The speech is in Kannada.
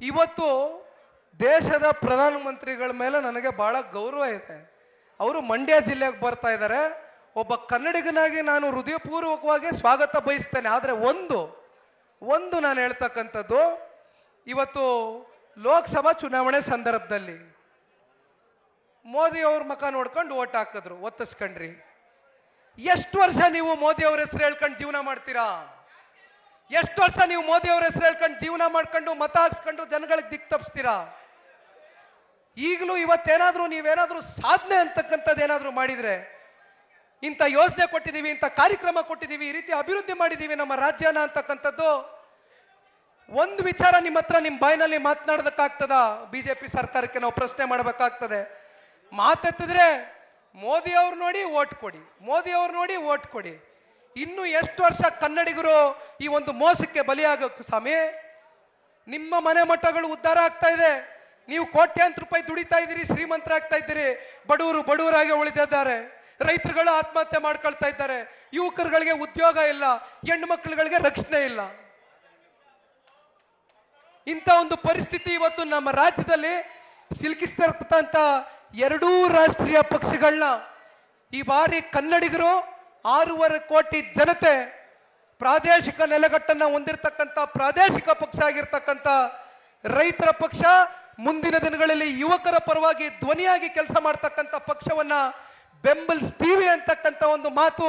ಇವತ್ತು ದೇಶದ ಪ್ರಧಾನಮಂತ್ರಿಗಳ ಮೇಲೆ ನನಗೆ ಬಹಳ ಗೌರವ ಇದೆ. ಅವರು ಮಂಡ್ಯ ಜಿಲ್ಲೆಗೆ ಬರ್ತಾ ಇದ್ದಾರೆ. ಒಬ್ಬ ಕನ್ನಡಿಗನಾಗಿ ನಾನು ಹೃದಯಪೂರ್ವಕವಾಗಿ ಸ್ವಾಗತ ಬಯಸ್ತೇನೆ. ಆದರೆ ಒಂದು ಒಂದು ನಾನು ಹೇಳ್ತಕ್ಕಂಥದ್ದು, ಇವತ್ತು ಲೋಕಸಭಾ ಚುನಾವಣೆ ಸಂದರ್ಭದಲ್ಲಿ ಮೋದಿ ಅವ್ರ ಮುಖ ನೋಡ್ಕೊಂಡು ಓಟ್ ಹಾಕಿದ್ರು. ಒತ್ತಿಸ್ಕೊಂಡ್ರಿ. ಎಷ್ಟು ವರ್ಷ ನೀವು ಮೋದಿ ಅವ್ರ ಹೆಸರು ಹೇಳ್ಕೊಂಡು ಜೀವನ ಮಾಡ್ತೀರಾ? ಎಷ್ಟು ವರ್ಷ ನೀವು ಮೋದಿ ಅವ್ರ ಹೆಸರು ಹೇಳ್ಕೊಂಡು ಜೀವನ ಮಾಡ್ಕೊಂಡು ಮತ ಹಾಕ್ಸ್ಕೊಂಡು ಜನಗಳಿಗೆ ದಿಕ್ ತಪ್ಪಿಸ್ತೀರಾ ಈಗಲೂ ಇವತ್ತೇನಾದರೂ ನೀವೇನಾದರೂ ಸಾಧನೆ ಅಂತಕ್ಕಂಥದ್ದು ಏನಾದರೂ ಮಾಡಿದ್ರೆ, ಇಂಥ ಯೋಜನೆ ಕೊಟ್ಟಿದ್ದೀವಿ, ಇಂಥ ಕಾರ್ಯಕ್ರಮ ಕೊಟ್ಟಿದ್ದೀವಿ, ಈ ರೀತಿ ಅಭಿವೃದ್ಧಿ ಮಾಡಿದ್ದೀವಿ ನಮ್ಮ ರಾಜ್ಯನ ಅಂತಕ್ಕಂಥದ್ದು, ಒಂದು ವಿಚಾರ ನಿಮ್ಮ ಹತ್ರ ನಿಮ್ಮ ಬಾಯಿನಲ್ಲಿ ಮಾತನಾಡೋದಕ್ಕಾಗ್ತದ? ಪಿ ಸರ್ಕಾರಕ್ಕೆ ನಾವು ಪ್ರಶ್ನೆ ಮಾಡಬೇಕಾಗ್ತದೆ. ಮಾತೆತ್ತಿದ್ರೆ ಮೋದಿ ಅವ್ರು ನೋಡಿ ಓಟ್ ಕೊಡಿ, ಮೋದಿ ಅವ್ರು ನೋಡಿ ಓಟ್ ಕೊಡಿ. ಇನ್ನು ಎಷ್ಟು ವರ್ಷ ಕನ್ನಡಿಗರು ಈ ಒಂದು ಮೋಸಕ್ಕೆ ಬಲಿಯಾಗಕ್ಕೆ ಸ್ವಾಮಿ? ನಿಮ್ಮ ಮನೆ ಮಠಗಳು ಉದ್ಧಾರ ಆಗ್ತಾ ಇದೆ. ನೀವು ಕೋಟ್ಯಾಂತರ ರೂಪಾಯಿ ದುಡಿತಾ ಇದ್ದೀರಿ, ಶ್ರೀಮಂತರಾಗ್ತಾ ಇದ್ದೀರಿ. ಬಡವರು ಬಡವರಾಗಿ ಉಳಿದಿದ್ದಾರೆ. ರೈತರುಗಳು ಆತ್ಮಹತ್ಯೆ ಮಾಡ್ಕೊಳ್ತಾ ಇದ್ದಾರೆ. ಯುವಕರುಗಳಿಗೆ ಉದ್ಯೋಗ ಇಲ್ಲ. ಹೆಣ್ಣು ಮಕ್ಕಳುಗಳಿಗೆ ರಕ್ಷಣೆ ಇಲ್ಲ. ಇಂಥ ಒಂದು ಪರಿಸ್ಥಿತಿ ಇವತ್ತು ನಮ್ಮ ರಾಜ್ಯದಲ್ಲಿ ಸಿಲುಕಿಸ್ತಿರ್ತಕ್ಕಂಥ ಎರಡೂ ರಾಷ್ಟ್ರೀಯ ಪಕ್ಷಗಳನ್ನ ಈ ಬಾರಿ ಕನ್ನಡಿಗರು ಆರೂವರೆ ಕೋಟಿ ಜನತೆ ಪ್ರಾದೇಶಿಕ ನೆಲೆಗಟ್ಟನ್ನು ಹೊಂದಿರತಕ್ಕಂಥ ಪ್ರಾದೇಶಿಕ ಪಕ್ಷ ಆಗಿರ್ತಕ್ಕಂಥ ರೈತರ ಪಕ್ಷ ಮುಂದಿನ ದಿನಗಳಲ್ಲಿ ಯುವಕರ ಪರವಾಗಿ ಧ್ವನಿಯಾಗಿ ಕೆಲಸ ಮಾಡ್ತಕ್ಕಂಥ ಪಕ್ಷವನ್ನ ಬೆಂಬಲಿಸ್ತೀವಿ ಅಂತಕ್ಕಂಥ ಒಂದು ಮಾತು